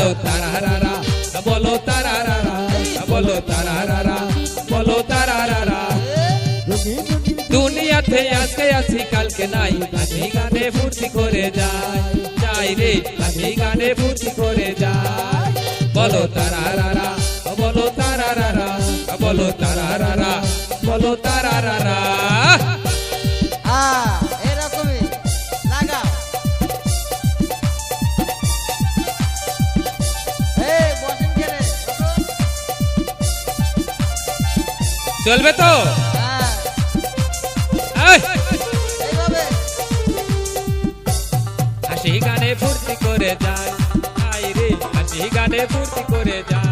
বলো তারারারা বলো তারারারা বলো তারারারা বলো তারারারা। দুনিয়াতে আজকে আছি, কালকে নাই। হাসি গানে ফুর্তি করে যায় যাই রে, হাসি গানে ফুর্তি করে যায় বলো তারারারা বলো তারারারা বলো তারারারা বলো তারারারা। চলবে তো? হাসি গানে ফুর্তি করে যায়। আই রে হাসি গানে ফুর্তি করে যায়।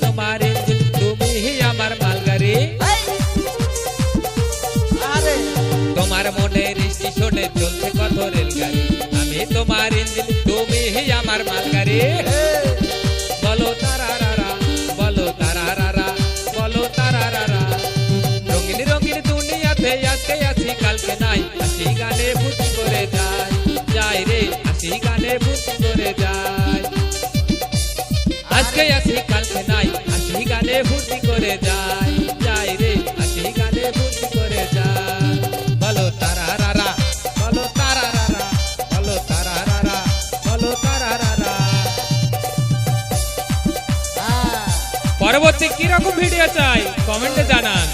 তোমার তুমি আমার! আরে। তোমার মনের স্টেশনে চলছে কত রেলগাড়ি। আমি তোমার ইঞ্জিন তুমি আমার মালগাড়ি। দুনিয়াতে আজকে আছি, কালকে নাই। হাসি গানে ফুর্তি করে যায় যাই রে হাসি গানে ফুর্তি করে যায় আজকে আছি, কালকে নাই। হাসি গানে ফুর্তি করে যায় যাই রে হাসি গানে ফুর্তি করে যায় বলো তারারারা বলো তারারারা বলো তারারারা বলো তারারারা হ্যাঁ পরবর্তী কীরকম ভিডিও চাই? কমেন্টে জানান।